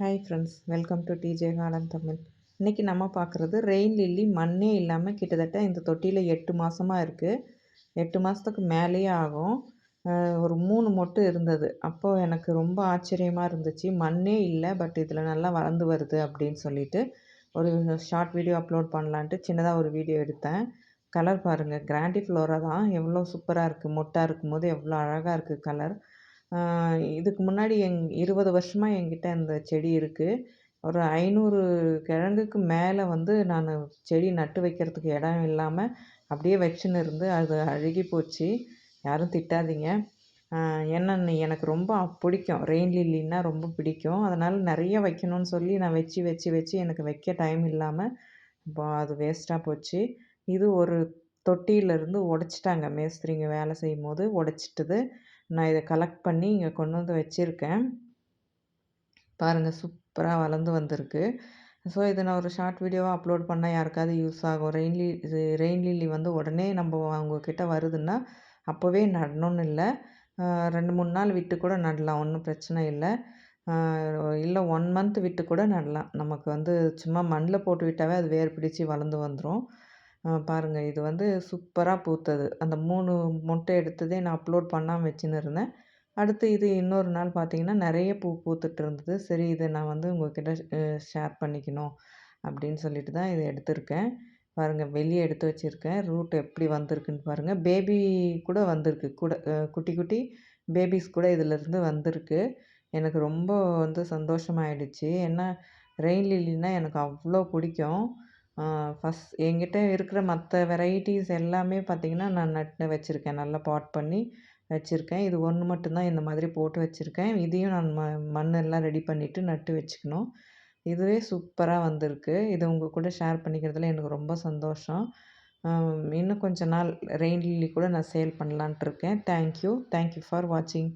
Hi friends welcome to DJ garden Tamil இன்றைக்கி நம்ம பார்க்குறது ரெயின் லில்லி மண்ணே இல்லாமல் கிட்டத்தட்ட இந்த தொட்டியில் எட்டு மாதமாக இருக்குது எட்டு மாதத்துக்கு மேலேயே ஆகும். ஒரு மூணு மொட்டு இருந்தது. அப்போது எனக்கு ரொம்ப ஆச்சரியமாக இருந்துச்சு. மண்ணே இல்லை பட் இதில் நல்லா வளர்ந்து வருது அப்படின்னு சொல்லிட்டு ஒரு ஷார்ட் வீடியோ அப்லோட் பண்ணலான்ட்டு சின்னதாக ஒரு வீடியோ எடுத்தேன். கலர் பாருங்கள் கிராண்டி ஃப்ளோரா தான். எவ்வளோ சூப்பராக இருக்குது மொட்டாக இருக்கும்போது எவ்வளோ அழகாக இருக்குது கலர் இதுக்கு முன்னாடி எங் இருபது வருஷமாக என்கிட்ட இந்த செடி இருக்குது ஒரு ஐநூறு கிழங்குக்கு மேலே வந்து நான் செடி நட்டு வைக்கிறதுக்கு இடம் இல்லாமல் அப்படியே வச்சுன்னு இருந்து அது அழுகி போச்சு. யாரும் திட்டாதீங்க. என்னென்னு எனக்கு ரொம்ப பிடிக்கும். ரெயின் லில்லின்னா ரொம்ப பிடிக்கும். அதனால் நிறைய வைக்கணும்னு சொல்லி நான் வச்சு வச்சு வச்சு எனக்கு வைக்க டைம் இல்லாமல் இப்போ அது வேஸ்ட்டாக போச்சு. இது ஒரு தொட்டியிலேருந்து உடச்சிட்டாங்க. மேஸ்திரிங்க வேலை செய்யும் போது உடச்சிட்டுது. நான் இதை கலெக்ட் பண்ணி இங்கே கொண்டு வந்து வச்சுருக்கேன். பாருங்கள் சூப்பராக வளர்ந்து வந்திருக்கு. ஸோ இதை நான் ஒரு ஷார்ட் வீடியோவாக அப்லோட் பண்ணால் யாருக்காவது யூஸ் ஆகும். ரெயின்லி இது ரெயின் லில்லி வந்து உடனே நம்ம அவங்கக்கிட்ட வருதுன்னா அப்போவே நடணும்னு இல்லை. ரெண்டு மூணு நாள் விட்டு கூட நடலாம். ஒன்றும் பிரச்சனை இல்லை. இல்லை ஒன் மந்த் விட்டு கூட நடலாம். நமக்கு வந்து சும்மா மண்ணில் போட்டு விட்டாவே அது வேர் பிடிச்சி வளர்ந்து வந்துடும் பாருங்கள் இது வந்து சூப்பராக பூத்தது. அந்த மூணு மொட்டை எடுத்ததே நான் அப்லோட் பண்ணாமல் வச்சுன்னு இருந்தேன். அடுத்து இது இன்னொரு நாள் பார்த்தீங்கன்னா நிறைய பூ பூத்துட்டு இருந்தது. சரி இதை நான் வந்து உங்கள்கிட்ட ஷேர் பண்ணிக்கணும் அப்படின்னு சொல்லிட்டு தான் இதை எடுத்திருக்கேன். பாருங்கள் வெளியே எடுத்து வச்சுருக்கேன். ரூட் எப்படி வந்திருக்குன்னு பாருங்கள் பேபி கூட வந்திருக்கு. கூட குட்டி குட்டி பேபிஸ் கூட இதிலேருந்து வந்திருக்கு. எனக்கு ரொம்ப வந்து சந்தோஷமாயிடுச்சு. ஏன்னா ரெயின் லில்லின்னா எனக்கு அவ்வளோ பிடிக்கும். ஃபஸ்ட் என்கிட்ட இருக்கிற மற்ற வெரைட்டிஸ் எல்லாமே பார்த்திங்கன்னா நான் நட்டு வச்சுருக்கேன். நல்லா பாட் பண்ணி வச்சுருக்கேன். இது ஒன்று மட்டும்தான் இந்த மாதிரி போட்டு வச்சுருக்கேன். இதையும் நான் ம மண்ணெல்லாம் ரெடி பண்ணிவிட்டு நட்டு வச்சுக்கணும். இதுவே சூப்பராக வந்திருக்கு. இதை உங்கள் கூட ஷேர் பண்ணிக்கிறதுல எனக்கு ரொம்ப சந்தோஷம். இன்னும் கொஞ்ச நாள் ரெயின் லில்லி கூட நான் சேல் பண்ணலான்ட்டு இருக்கேன். தேங்க்யூ தேங்க்யூ ஃபார் வாட்சிங்